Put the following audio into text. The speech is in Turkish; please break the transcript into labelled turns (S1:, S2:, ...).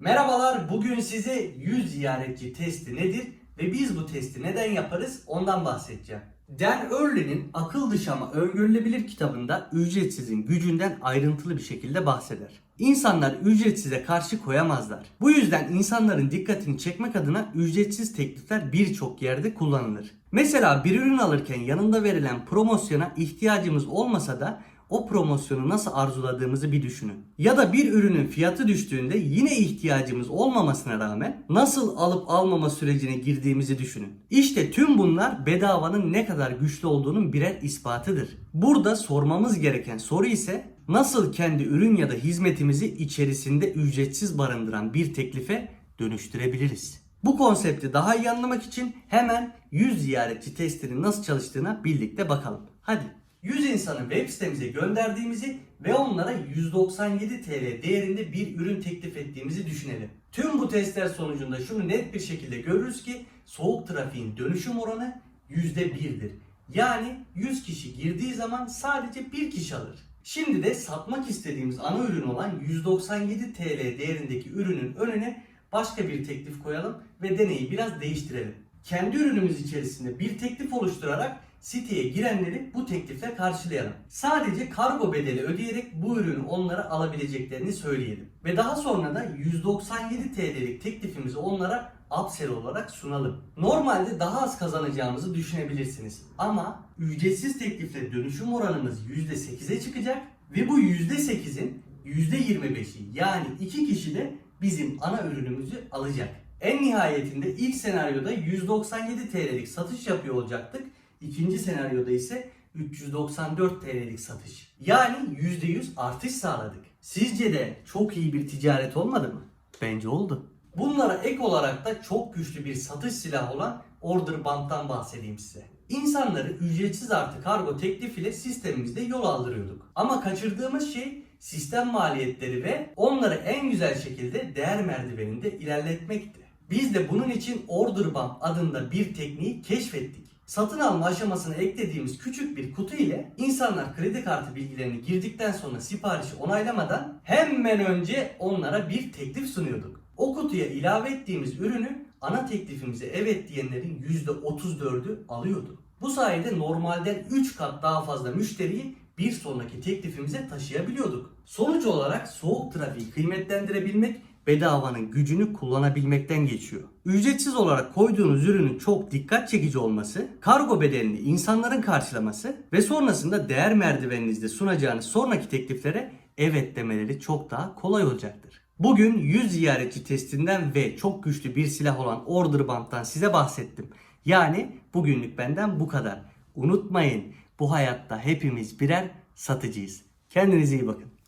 S1: Merhabalar, bugün size 100 ziyaretçi testi nedir ve biz bu testi neden yaparız ondan bahsedeceğim. Dan Early'nin Akıl Dışı ama Öngörülebilir kitabında ücretsizin gücünden ayrıntılı bir şekilde bahseder. İnsanlar ücretsize karşı koyamazlar. Bu yüzden insanların dikkatini çekmek adına ücretsiz teklifler birçok yerde kullanılır. Mesela bir ürün alırken yanında verilen promosyona ihtiyacımız olmasa da o promosyonu nasıl arzuladığımızı bir düşünün. Ya da bir ürünün fiyatı düştüğünde yine ihtiyacımız olmamasına rağmen nasıl alıp almama sürecine girdiğimizi düşünün. İşte tüm bunlar bedavanın ne kadar güçlü olduğunun birer ispatıdır. Burada sormamız gereken soru ise nasıl kendi ürün ya da hizmetimizi içerisinde ücretsiz barındıran bir teklife dönüştürebiliriz? Bu konsepti daha iyi anlamak için hemen 100 ziyaretçi testinin nasıl çalıştığına birlikte bakalım. Hadi 100 insanı web sitemize gönderdiğimizi ve onlara 197 TL değerinde bir ürün teklif ettiğimizi düşünelim. Tüm bu testler sonucunda şunu net bir şekilde görürüz ki soğuk trafiğin dönüşüm oranı %1'dir. Yani 100 kişi girdiği zaman sadece bir kişi alır. Şimdi de satmak istediğimiz ana ürün olan 197 TL değerindeki ürünün önüne başka bir teklif koyalım ve deneyi biraz değiştirelim. Kendi ürünümüz içerisinde bir teklif oluşturarak siteye girenleri bu teklifle karşılayalım. Sadece kargo bedeli ödeyerek bu ürünü onlara alabileceklerini söyleyelim. Ve daha sonra da 197 TL'lik teklifimizi onlara upsell olarak sunalım. Normalde daha az kazanacağımızı düşünebilirsiniz. Ama ücretsiz teklifle dönüşüm oranımız %8'e çıkacak ve bu %8'in %25'i yani iki kişi de bizim ana ürünümüzü alacak. En nihayetinde ilk senaryoda 197 TL'lik satış yapıyor olacaktık. İkinci senaryoda ise 394 TL'lik satış. Yani %100 artış sağladık. Sizce de çok iyi bir ticaret olmadı mı? Bence oldu. Bunlara ek olarak da çok güçlü bir satış silahı olan Order Band'dan bahsedeyim size. İnsanları ücretsiz artı kargo teklifiyle sistemimizde yol aldırıyorduk. Ama kaçırdığımız şey sistem maliyetleri ve onları en güzel şekilde değer merdiveninde ilerletmekti. Biz de bunun için Order Bump adında bir tekniği keşfettik. Satın alma aşamasına eklediğimiz küçük bir kutu ile insanlar kredi kartı bilgilerini girdikten sonra siparişi onaylamadan hemen önce onlara bir teklif sunuyorduk. O kutuya ilave ettiğimiz ürünü ana teklifimize evet diyenlerin %34'ü alıyordu. Bu sayede normalden 3 kat daha fazla müşteriyi bir sonraki teklifimize taşıyabiliyorduk. Sonuç olarak soğuk trafiği kıymetlendirebilmek bedavanın gücünü kullanabilmekten geçiyor. Ücretsiz olarak koyduğunuz ürünün çok dikkat çekici olması, kargo bedelini insanların karşılaması ve sonrasında değer merdiveninizde sunacağınız sonraki tekliflere evet demeleri çok daha kolay olacaktır. Bugün 100 ziyaretçi testinden ve çok güçlü bir silah olan Order Band'dan size bahsettim. Yani bugünlük benden bu kadar. Unutmayın bu hayatta hepimiz birer satıcıyız. Kendinize iyi bakın.